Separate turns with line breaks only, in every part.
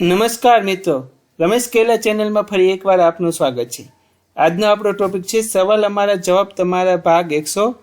નમસ્કાર મિત્રો. રમેશ કેલા ચેનલમાં ફરી એકવાર આપનું સ્વાગત છે. આજનો આપણો ટોપિક છે, સવાલ અમારા જવાબ તમારા ભાગ એકસો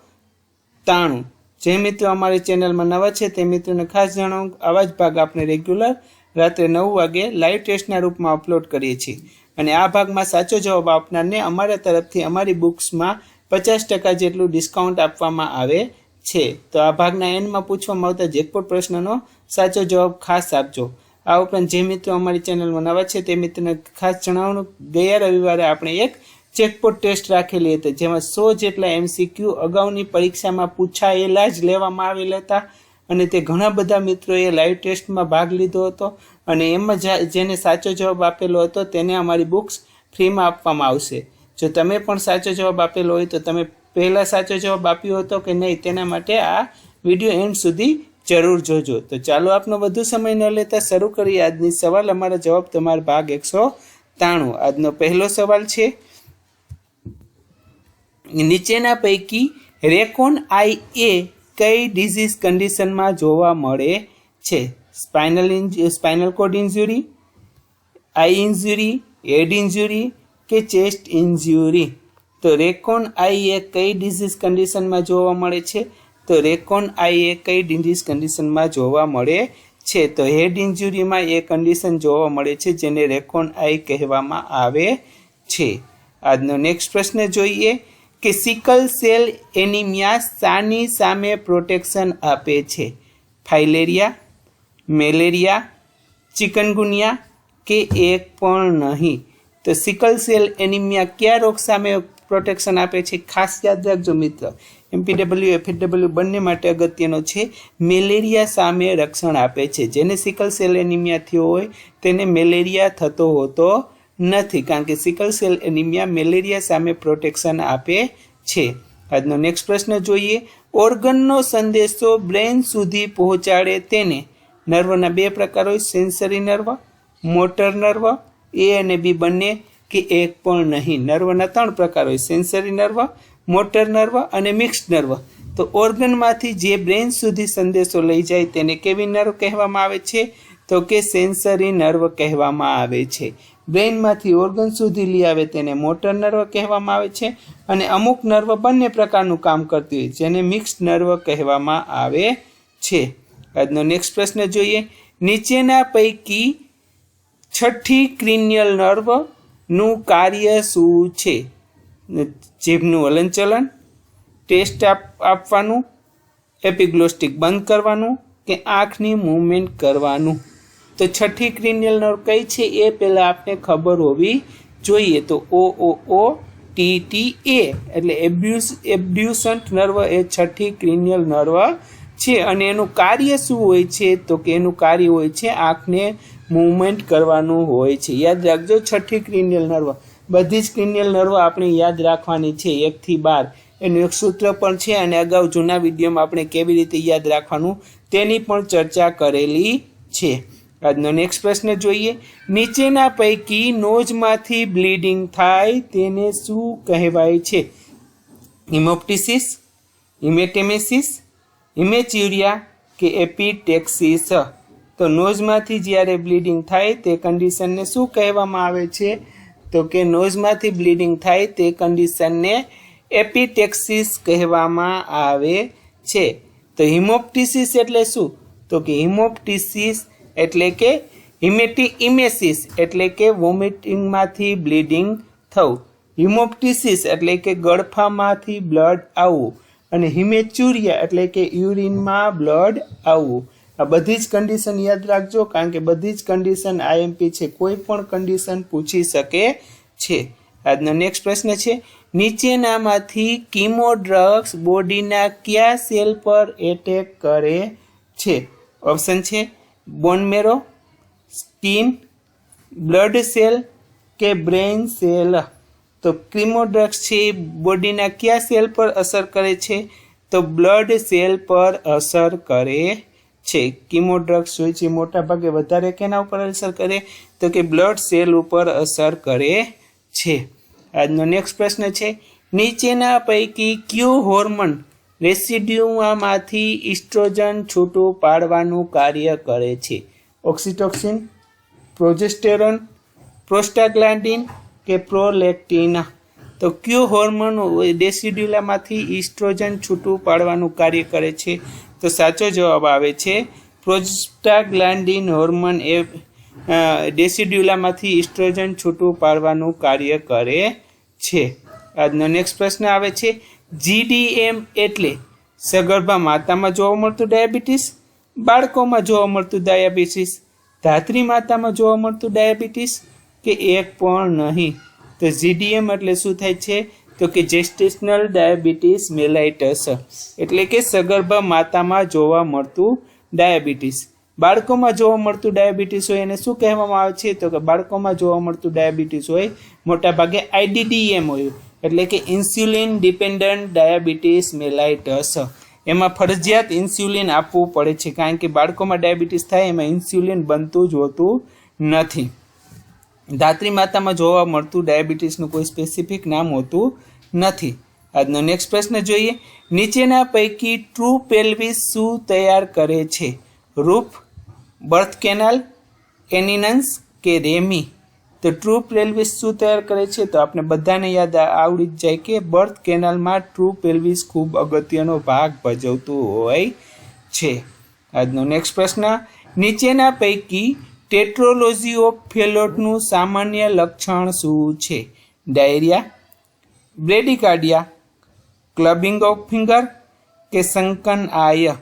ત્રાણું. જે મિત્રો અમારી ચેનલમાં નવા છે, તે મિત્રોને ખાસ જણાવું, આવા જ ભાગ આપણે રેગ્યુલર રાત્રે નવ વાગે લાઈવ ટેસ્ટના રૂપમાં અપલોડ કરીએ છીએ. અને આ ભાગમાં સાચો જવાબ આપનારને અમારા તરફથી અમારી બુક્સમાં પચાસ ટકા જેટલું ડિસ્કાઉન્ટ આપવામાં આવે છે. તો આ ભાગના એન્ડમાં પૂછવામાં આવતા જેકપોટ પ્રશ્નનો સાચો જવાબ ખાસ આપજો. આ ઉપરાંત જે મિત્રો અમારી ચેનલમાં નવા છે, તે મિત્રને ખાસ જણાવવાનું, ગયા રવિવારે આપણે એક ચેકપોટ ટેસ્ટ રાખેલી હતી, જેમાં સો જેટલા એમસીક્યુ અગાઉની પરીક્ષામાં પૂછાયેલા જ લેવામાં આવેલા હતા અને તે ઘણા બધા મિત્રોએ લાઈવ ટેસ્ટમાં ભાગ લીધો હતો અને એમાં જેને સાચો જવાબ આપેલો હતો, તેને અમારી બુક્સ ફ્રીમાં આપવામાં આવશે. જો તમે પણ સાચો જવાબ આપેલો હોય તો તમે પહેલાં સાચો જવાબ આપ્યો હતો કે નહીં, તેના માટે આ વીડિયો એન્ડ સુધી જરૂર જોજો. તો ચાલો આપનો વધુ સમય ન લેતા શરૂ કરીએ. આજની સવાલ અમારા જવાબ તમારા ભાગ એકસો ત્રાણું. આજનો પહેલો સવાલ છે, નીચેના પૈકી રેકોન આઈ એ કઈ ડિઝીઝ કન્ડિશનમાં જોવા મળે છે? Spinal spinal cord injury, eye injury, head injury કે ચેસ્ટ ઇન્જ્યુરી? તો રેકોન આઈ એ કઈ ડિઝીઝ કન્ડિશનમાં જોવા મળે છે? તો રેકોન આઈ એ કઈ ડિઝીઝ કન્ડિશનમાં જોવા મળે છે? તો હેડ ઇન્જ્યુરીમાં એ કન્ડિશન જોવા મળે છે જેને રેકોન આઈ કહેવામાં આવે છે. આજનો નેક્સ્ટ પ્રશ્ન જોઈએ કે સિકલ સેલ એનિમિયા શાની સામે પ્રોટેક્શન આપે છે? ફાઇલેરિયા, મેલેરિયા, ચિકનગુનિયા કે એક પણ નહીં? તો સિકલ સેલ એનિમિયા કયા રોગ સામે પ્રોટેક્શન આપે છે. ખાસ યાદ રાખજો મિત્ર એમપીડબલ્યુ એફએડબલ્યુ બંને માટે અગત્યનો છે, મેલેરિયા સામે રક્ષણ આપે છે. જેને સિકલ સેલ એનિમિયા થયો હોય, તેને મેલેરિયા થતો હોતો નથી, કારણ કે સિકલ સેલ એનિમિયા મેલેરિયા સામે પ્રોટેક્શન આપે છે. આજનો નેક્સ્ટ પ્રશ્ન જોઈએ ઓર્ગનનો સંદેશો બ્રેન સુધી પહોંચાડે તેને. નર્વના બે પ્રકાર હોય sensory nerve motor nerve A અને બી બંને કે એક પણ નહીં. નર્વના ત્રણ પ્રકાર હોય. સેન્સરી નર્વ મોટર નર્વ અને મિક્સ્ડ નર્વ તો ઓર્ગનમાંથી જે બ્રેન સુધી સંદેશો લઈ જાય તેને કેવી નર્વ કહેવામાં આવે છે? તો કે સેન્સરી નર્વ કહેવામાં આવે છે. બ્રેઇનમાંથી ઓર્ગન સુધી લઈ આવે તેને મોટર નર્વ કહેવામાં આવે છે અને અમુક નર્વ બંને પ્રકારનું કામ કરતી હોય, જેને મિક્સ્ડ નર્વ કહેવામાં આવે છે. આજનો નેક્સ્ટ પ્રશ્ન જોઈએ. નીચેના પૈકી છઠ્ઠી ક્રિનિયલ નર્વનું કાર્ય શું છે? જીભનું હલનચલન ટેસ્ટ આપવાનું, એપિગ્લોસ્ટિક બંધ કરવાનું કે આંખની મૂવમેન્ટ કરવાનું? તો છઠ્ઠી ક્રિનિયલ નર્વ કઈ છે? એ પહેલાં આપને ખબર હોવી જોઈએ. તો ઓ ઓ ઓ ટી ટી એ એટલે એબ્યુસ એબ્યુસન્ટ નર્વ એ છઠ્ઠી ક્રિનિયલ નર્વ છે. અને એનું કાર્ય શું હોય છે? તો કે એનું કાર્ય હોય છે આંખને મૂવમેન્ટ કરવાનું હોય છે. યાદ રાખજો, છઠ્ઠી ક્રિનિયલ નર્વ. બધી જ ક્રિનિયલ નર્વ આપણે યાદ રાખવાની છે એકથી બાર. એનું એક સૂત્ર પણ છે અને અગાઉ જૂના વિડીયોમાં આપણે કેવી રીતે યાદ રાખવાનું તેની પણ ચર્ચા કરેલી છે. આજનો નેક્સ્ટ પ્રશ્ન જોઈએ. નીચેના પૈકી નોઝમાંથી બ્લીડિંગ થાય તેને શું કહેવાય છે? હિમોપ્ટિસિસ, હિમેટેમેસિસ, હિમેચ્યુરિયા કે એપિટેક્સિસ? તો નોઝમાંથી જ્યારે બ્લીડિંગ થાય તે કન્ડિશનને શું કહેવામાં આવે છે? તો કે નોઝમાંથી બ્લીડિંગ થાય તે કન્ડિશનને એપિટેક્સિસ કહેવામાં આવે છે. તો હિમોપ્ટિસિસ એટલે શું? તો કે હિમોપ્ટિસિસ એટલે કે હિમેટી ઇમેસિસ એટલે કે વોમિટિંગમાંથી બ્લીડિંગ થવું. હિમોપ્ટિસિસ એટલે કે ગળફામાંથી બ્લડ આવવું. અને હિમેચુરિયા એટલે કે યુરિનમાં બ્લડ આવવું. આ બધી જ કન્ડિશન યાદ રાખજો, કારણ કે બધી જ કન્ડિશન આઈએમપી છે, કોઈ પણ કન્ડિશન પૂછી શકે છે. આજનો નેક્સ્ટ પ્રશ્ન છે, નીચેનામાંથી કીમો ડ્રગ્સ બોડીના કયા સેલ પર એટેક કરે છે? ઓપ્શન છે bone marrow skin blood cell કે બ્રેઇન સેલ તો ક્રીમો ડ્રગ્સ છે બોડીના કયા સેલ પર અસર કરે છે? તો બ્લડ સેલ પર અસર કરે છે. કીમો ડ્રગ્સ હોય છે, મોટા ભાગે વધારે કેના ઉપર અસર કરે? તો કે બ્લડ સેલ ઉપર અસર કરે છે. આજનો નેક્સ્ટ પ્રશ્ન છે, નીચેના પૈકી ક્યુ હોર્મોન રેસિડ્યુમાંથી ઇસ્ટ્રોજન છૂટું પાડવાનું કાર્ય કરે છે? ઓક્સિટોક્સિન પ્રોજેસ્ટેરોન પ્રોસ્ટાગ્લાન્ડિન કે પ્રોલેક્ટિન તો કયો હોર્મોન ડેસિડ્યુલામાંથી ઇસ્ટ્રોજન છૂટું પાડવાનું કાર્ય કરે છે? તો સાચો જવાબ આવે છે પ્રોસ્ટાગ્લાન્ડિન હોર્મોન એ ડેસિડ્યુલામાંથી ઇસ્ટ્રોજન છૂટું પાડવાનું કાર્ય કરે છે. આજનો નેક્સ્ટ પ્રશ્ન આવે છે જીડીએમ એટલે સગર્ભા માતામાં જોવા મળતું ડાયાબિટીસ, બાળકોમાં જોવા મળતું ડાયાબિટીસ, ધાત્રી માતામાં જોવા મળતું ડાયાબિટીસ કે એક પણ નહીં? તો જીડીએમ એટલે શું થાય છે? તો કે જેસ્ટેશનલ ડાયાબિટીસ મેલાઇટસ એટલે કે સગર્ભા માતામાં જોવા મળતું ડાયાબિટીસ બાળકોમાં જોવા મળતું ડાયાબિટીસ હોય એને શું કહેવામાં આવે છે? તો કે બાળકોમાં જોવા મળતું ડાયાબિટીસ હોય મોટાભાગે આઈડીડીએમ હોય. એટલે કે ઇન્સ્યુલિન ડિપેન્ડન્ટ ડાયાબિટીસ મેલાઇટસ એમાં ફરજિયાત ઇન્સ્યુલિન આપવું પડે છે. કારણ કે બાળકોમાં ડાયાબિટીસ થાય, એમાં ઇન્સ્યુલિન બનતું જ હોતું નથી. ધાત્રી માતામાં જોવા મળતું ડાયાબિટીસનું કોઈ સ્પેસિફિક નામ હોતું નથી. આજનો નેક્સ્ટ પ્રશ્ન જોઈએ. નીચેના પૈકી ટ્રુ પેલ્વિસ શું તૈયાર કરે છે? રૂપ બર્થ કેનાલ એનિનન્સ કે રેમી? તો ટ્રુ પેલ્વિસ શું તૈયાર કરે છે? તો આપણે બધાને યાદ આવડી જ જાય કે બર્થ કેનાલમાં ટ્રુ પેલ્વિસ ખૂબ અગત્યનો ભાગ ભજવતું હોય છે. આજનો નેક્સ્ટ પ્રશ્ન. નીચેના પૈકી ટેટ્રોલોજી ઓફ ફેલોટનું સામાન્ય લક્ષણ શું છે? Diarrhoea bradycardia clubbing of finger કે સંકન આય?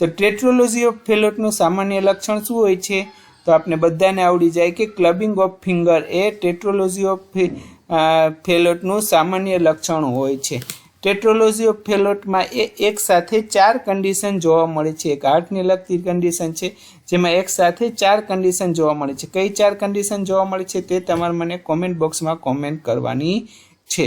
તો ટેટ્રોલોજી ઓફ ફેલોટનું સામાન્ય લક્ષણ શું હોય છે? તો આપણે બધાને આવડી જાય કે ક્લબિંગ ઓફ ફિંગર એ ટેટ્રોલોજી ઓફ ફેલોટનું સામાન્ય લક્ષણ હોય છે. ટેટ્રોલોજી ઓફ ફેલોટમાં એ એક સાથે ચાર કન્ડિશન જોવા મળે છે. એક હાર્ટને લગતી કન્ડિશન છે, જેમાં એક સાથે ચાર કન્ડિશન જોવા મળે છે. કઈ ચાર કન્ડિશન જોવા મળે છે તે તમારે મને કોમેન્ટ બોક્સમાં કોમેન્ટ કરવાની છે.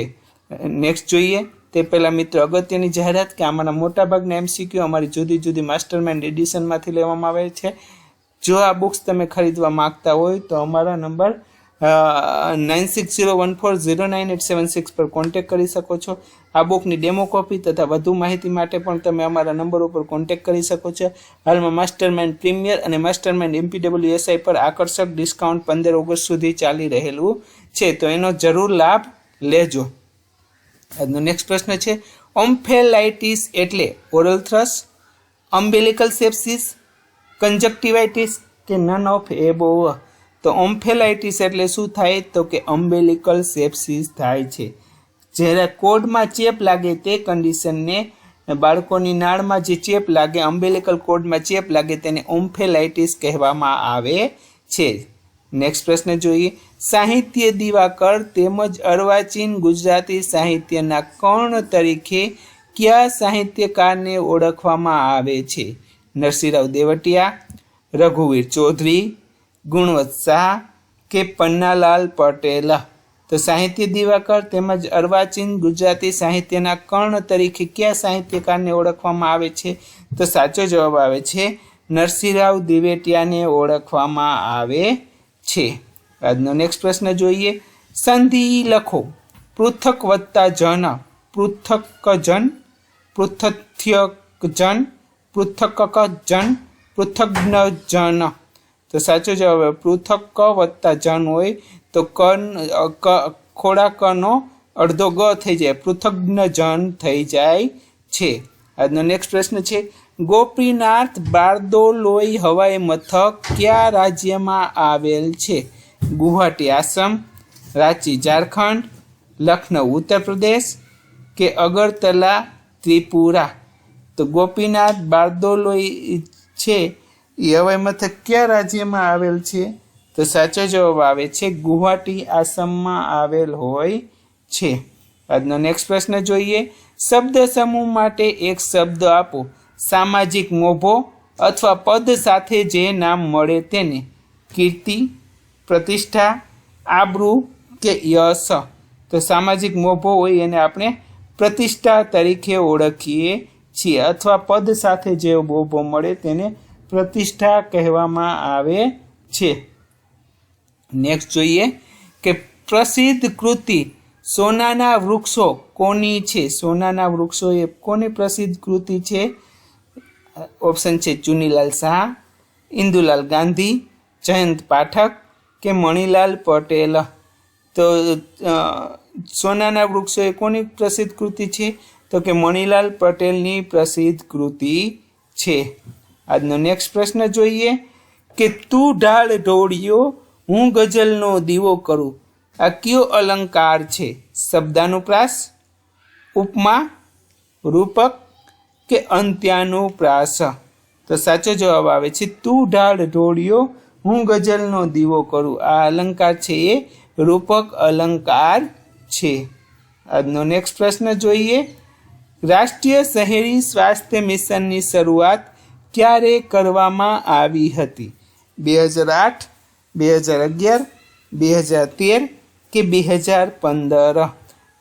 નેક્સ્ટ જોઈએ, તે પહેલાં મિત્રો અગત્યની જાહેરાત કે આમાંના મોટાભાગના એમસીક્યુ અમારી જુદી જુદી માસ્ટરમાઇન્ડ એડિશનમાંથી લેવામાં આવે છે. જો આ બુક્સ તમે ખરીદવા માંગતા હોય તો અમારા number nine six zero one four zero nine eight seven six પર કોન્ટેક્ટ કરી શકો છો. આ બુકની ડેમો કોપી તથા વધુ માહિતી માટે પણ તમે અમારા નંબર ઉપર કોન્ટેક કરી શકો છો. હાલમાં માસ્ટરમાઇન્ડ પ્રીમિયર અને માસ્ટરમાઇન્ડ એમપીડબ્લ્યુ એસઆઈ પર આકર્ષક ડિસ્કાઉન્ટ પંદર ઓગસ્ટ સુધી ચાલી રહેલું છે. તો એનો જરૂર લાભ લેજો. આજનો નેક્સ્ટ પ્રશ્ન છે ઓમ્ફેલાઇટિસ એટલે ઓરલ થ્રસ અમ્બેલિકલ સેપ્સિસ કંજક્ટિવાઇટિસ કે નન ઓફ એબોવ તો ઓમ્ફેલાઇટિસ એટલે શું થાય? તો કે અમ્બેલિકલ સેપ્સિસ થાય છે. જ્યારે કોડમાં ચેપ લાગે તે કન્ડિશનને બાળકોની નાળમાં જે ચેપ લાગે અમ્બેલિકલ કોડમાં ચેપ લાગે તેને ઓમ્ફેલાઇટિસ કહેવામાં આવે છે. નેક્સ્ટ પ્રશ્ન જોઈએ. સાહિત્ય દિવાકર તેમજ અર્વાચીન ગુજરાતી સાહિત્યના કર્ણ તરીકે કયા સાહિત્યકારને ઓળખવામાં આવે છે? નરસિંહરાવ દેવટિયા, રઘુવીર ચૌધરી ગુણવંત કે પન્નાલાલ પટેલ. તો સાહિત્ય દિવાકર તેમજ અર્વાચીન ગુજરાતી સાહિત્યના કર્ણ તરીકે કયા સાહિત્યકારને ઓળખવામાં આવે છે? તો સાચો જવાબ આવે છે, નરસિંહરાવ દિવેટિયાને ઓળખવામાં આવે છે. આજનો નેક્સ્ટ પ્રશ્ન જોઈએ. સંધિ લખો, પૃથક વત્તા જન, પૃથક જન, પૃથથ્યક જન પૃથક જન, પૃથગ્ન જન. તો સાચો જવાબ આવે, પૃથક ક વત્તા જન હોય તો ક ક, ખોડા કનો અડધો ગ થઈ જાય, પૃથગ્ન જન થઈ જાય છે. આજનો નેક્સ્ટ પ્રશ્ન છે, ગોપીનાથ બારદોલોઈ હવાઈ મથક કયા રાજ્યમાં આવેલ છે? ગુવાહાટી, આસામ, રાંચી, ઝારખંડ, લખનઉ, ઉત્તર પ્રદેશ કે અગરતલા, ત્રિપુરા? તો ગોપીનાથ બારદોલોઈ છે એ મથક કયા રાજ્યમાં આવેલ છે? તો સાચો જવાબ આવે છે, ગુવાહાટી આસામમાં આવેલ હોય છે. આજનો નેક્સ્ટ પ્રશ્ન જોઈએ. શબ્દ સમૂહ માટે એક શબ્દ આપો. સામાજિક મોભો અથવા પદ સાથે જે નામ મળે તેને. કીર્તિ, પ્રતિષ્ઠા, આબરૂ કે યશ. તો સામાજિક મોભો હોય એને આપણે પ્રતિષ્ઠા તરીકે ઓળખીએ છીએ અથવા પદ સાથે જે મોભો મળે તેને પ્રતિષ્ઠા કહેવામાં આવે છે. નેક્સ્ટ જોઈએ કે પ્રસિદ્ધ કૃતિ સોનાના વૃક્ષો કોની છે? સોનાના વૃક્ષો એ કોની પ્રસિદ્ધ કૃતિ છે? ઓપ્શન છે ચુનીલાલ શાહ, ઇન્દુલાલ ગાંધી, જયંત પાઠક કે મણિલાલ પટેલ? તો સોનાના વૃક્ષો એ કોની પ્રસિદ્ધ કૃતિ છે? તો કે મણિલાલ પટેલની પ્રસિદ્ધ કૃતિ છે. આજનો નેક્સ્ટ પ્રશ્ન જોઈએ કે તું ઢાળ ઢોળિયો, હું ગઝલનો દીવો કરું. આ કયો અલંકાર છે? શબ્દાનુપ્રાસ ઉપમા, રૂપક કે અંત્યાનુપ્રાસ તો સાચો જવાબ આવે છે, તું ઢાળ ઢોળિયો, હું ગઝલનો દીવો કરું. આ અલંકાર છે એ રૂપક અલંકાર છે. આજનો નેક્સ્ટ પ્રશ્ન જોઈએ, રાષ્ટ્રીય શહેરી સ્વાસ્થ્ય મિશનની શરૂઆત ક્યારે કરવામાં આવી હતી. બે હજાર આઠ, બે હજાર અગિયાર, બે હજાર તેર કે બે હજાર પંદર.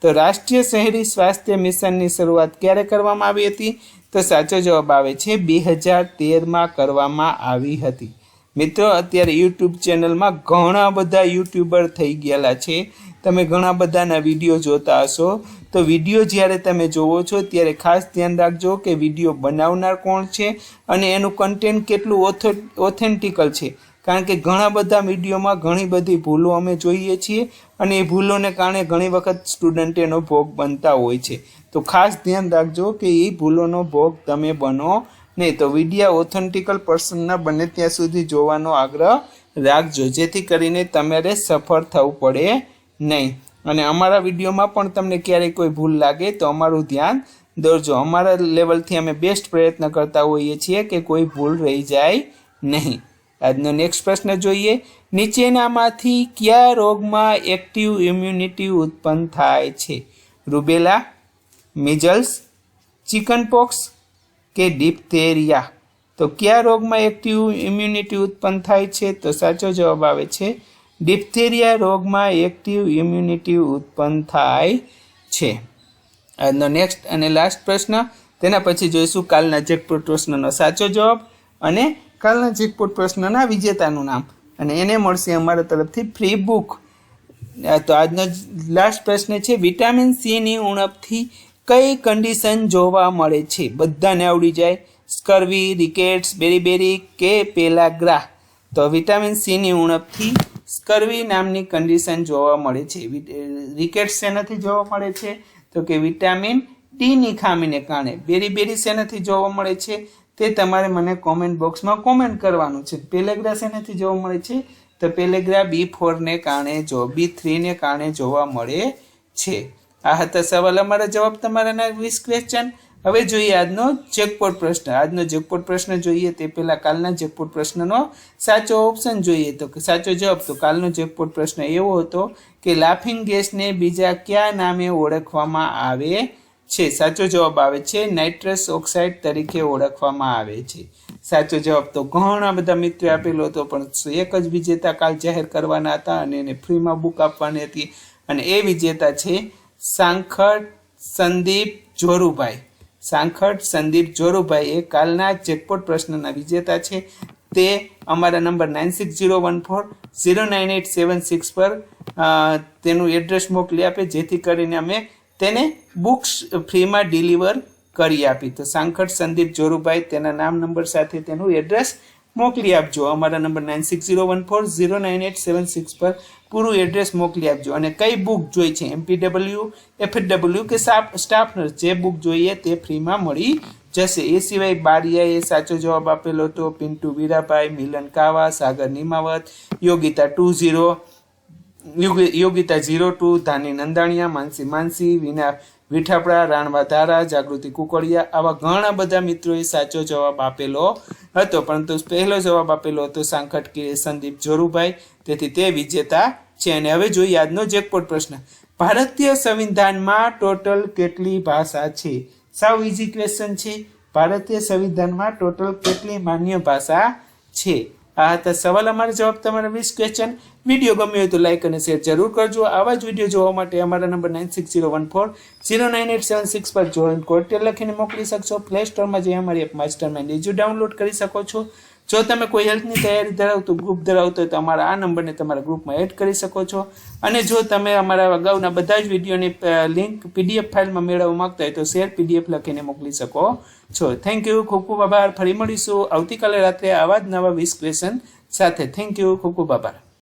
તો રાષ્ટ્રીય શહેરી સ્વાસ્થ્ય મિશનની શરૂઆત ક્યારે કરવામાં આવી હતી? તો સાચો જવાબ આવે છે બે હજાર તેરમાં કરવામાં આવી હતી. મિત્રો, અત્યારે યુટ્યુબ ચેનલમાં ઘણા બધા યુટ્યુબર થઈ ગયેલા છે. તમે ઘણા બધાના વીડિયો જોતા હશો. તો વીડિયો જ્યારે તમે જોવો છો, ત્યારે ખાસ ધ્યાન રાખજો કે વીડિયો બનાવનાર કોણ છે અને એનું કન્ટેન્ટ કેટલું ઓથો ઓથેન્ટિકલ છે કારણ કે ઘણા બધા વિડીયોમાં ઘણી બધી ભૂલો અમે જોઈએ છીએ અને એ ભૂલોને કારણે ઘણી વખત સ્ટુડન્ટ એનો ભોગ બનતા હોય છે. તો ખાસ ધ્યાન રાખજો કે એ ભૂલોનો ભોગ તમે બનો નહીં તો વિડીયા ઓથેન્ટિકલ પર્સનના બને ત્યાં સુધી જોવાનો આગ્રહ રાખજો. જેથી કરીને તમારે સફળ થવું પડે નહીં. અને અમારા વિડીયોમાં પણ તમને ક્યારેય કોઈ ભૂલ લાગે તો અમારું ધ્યાન દોરજો. અમારા લેવલથી અમે બેસ્ટ પ્રયત્ન કરતા હોઈએ છીએ કે કોઈ ભૂલ રહી જાય નહીં. આજનો નેક્સ્ટ પ્રશ્ન જોઈએ. નીચેનામાંથી કયા રોગમાં એક્ટિવ ઇમ્યુનિટી ઉત્પન્ન થાય છે? રૂબેલા મિઝલ્સ ચિકનપોક્સ કે ડિપ્થેરિયા તો કયા રોગમાં એક્ટિવ ઇમ્યુનિટી ઉત્પન્ન થાય છે? તો સાચો જવાબ આવે છે ડિપ્થેરિયા રોગમાં એક્ટિવ ઇમ્યુનિટી ઉત્પન્ન થાય છે. આજનો નેક્સ્ટ અને લાસ્ટ પ્રશ્ન. તેના પછી જોઈશું કાલના જેકપોટ પ્રશ્નનો સાચો જવાબ અને કાલના જેકપોટ પ્રશ્નના વિજેતાનું નામ. અને એને મળશે અમારા તરફથી ફ્રી બુક તો આજનો લાસ્ટ પ્રશ્ન છે વિટામિન સીની ઉણપથી કઈ કન્ડિશન જોવા મળે છે? બધાને આવડી જાય. સ્કર્વી રિકેટ્સ બેરીબેરી કે પેલાગ્રા. તો વિટામિન સીની ઉણપથી સ્કર્વી નામની કન્ડિશન જોવા મળે છે. રિકેટ્સ શેનાથી જોવા મળે છે? તો કે વિટામિન ડીની ખામીને કારણે. બેરી બેરી શેનાથી જોવા મળે છે? તે તમારે મને કોમેન્ટ બોક્સમાં કોમેન્ટ કરવાનું છે. પેલેગ્રા શેનાથી જોવા મળે છે? તો પેલેગ્રા બી ફોરને કારણે જો બી થ્રીને કારણે જોવા મળે છે. આ હતા સવાલ. અમારા જવાબ તમારાના વીસ ક્વેશ્ચન હવે જોઈએ આજનો જેકપોટ પ્રશ્ન. આજનો જેકપોટ પ્રશ્ન જોઈએ તે પહેલાં કાલના જેકપોટ પ્રશ્નનો સાચો ઓપ્શન જોઈએ તો કે સાચો જવાબ તો કાલનો જેકપોટ પ્રશ્ન એવો હતો કે લાફિંગ ગેસને બીજા કયા નામે ઓળખવામાં આવે છે? સાચો જવાબ આવે છે નાઇટ્રસ ઓક્સાઇડ તરીકે ઓળખવામાં આવે છે. સાચો જવાબ તો ઘણા બધા મિત્રોએ આપેલો હતો, પણ એક જ વિજેતા કાલ જાહેર કરવાના હતા અને એને ફ્રીમાં બુક આપવાની હતી. અને એ વિજેતા છે સાંખટ સંદીપ જોરુભાઈ. સાંખટ સંદીપ, જોરુભાઈ એ કાલના જેકપોટ પ્રશ્નના વિજેતા છે. તે અમારા number nine six zero one four zero nine eight seven six પર તેનું એડ્રેસ મોકલી આપે, જેથી કરીને અમે તેને બુક્સ ફ્રીમાં ડિલિવર કરી આપી. તો સાંખડ, સંદીપ, જોરુભાઈ તેના નામ, નંબર સાથે તેનું એડ્રેસ મોકલી આપજો. અમારા number nine six zero one four zero nine eight seven six પર પૂરું એડ્રેસ મોકલી આપજો. અને કઈ બુક જોઈ છે? એમપીડબલ્યુ એફએડબલ્યુ કે સ્ટાફ નર્સ જે બુક જોઈએ તે ફ્રીમાં મળી જશે. એ સિવાય બારિયાએ સાચો જવાબ આપેલો હતો. Pintu Virabhai, Milan Kava, Sagar Nimavat, Yogita two zero Yogita zero two, Dhani Nandaniya, Mansi Mansi Veena Vithapada, Ranva ધારા જાગૃતિ કુકડિયા આવા ઘણા બધા મિત્રોએ સાચો જવાબ આપેલો હતો. પરંતુ પહેલો જવાબ આપેલો હતો સાંખટ કે સંદીપ જોરુભાઈ. તેથી તે વિજેતા છે. અને હવે જોઈએ આજનો જેકપોટ પ્રશ્ન. ભારતીય સંવિધાનમાં ટોટલ કેટલી ભાષા છે? સાવ ઇઝી ક્વેશ્ચન છે. ભારતીય સંવિધાનમાં ટોટલ કેટલી માન્ય ભાષા છે? આ હતા સવાલ. અમારા જવાબ તમારા વીસ ક્વેશ્ચન વીડિયો ગમ્યો હોય તો લાઈક અને શેર જરૂર કરજો. આવા જ વીડિયો જોવા માટે અમારા number nine six zero one four zero nine eight seven six પર જોઈન કોડ લખીને મોકલી શકશો. પ્લે સ્ટોરમાં જઈ અમારી app master mind edu download કરી શકો છો. જો તમે કોઈ હેલ્થની તૈયારી ધરાવતું ગ્રુપ ધરાવતો હોય તો અમારા આ નંબરને તમારા ગ્રુપમાં એડ કરી શકો છો. અને જો તમે અમારા અગાઉના બધા જ વિડીયોની લિંક પીડીએફ ફાઇલમાં મેળવવા માંગતા હોય તો શેર પીડીએફ લખીને મોકલી શકો છો. થેન્ક યુ ખૂબ ખૂબ આભાર. ફરી મળીશું. આવતીકાલે રાત્રે આવા જ નવા વીસ ક્વેશ્ચન સાથે. થેન્ક યુ ખૂબ ખૂબ આભાર.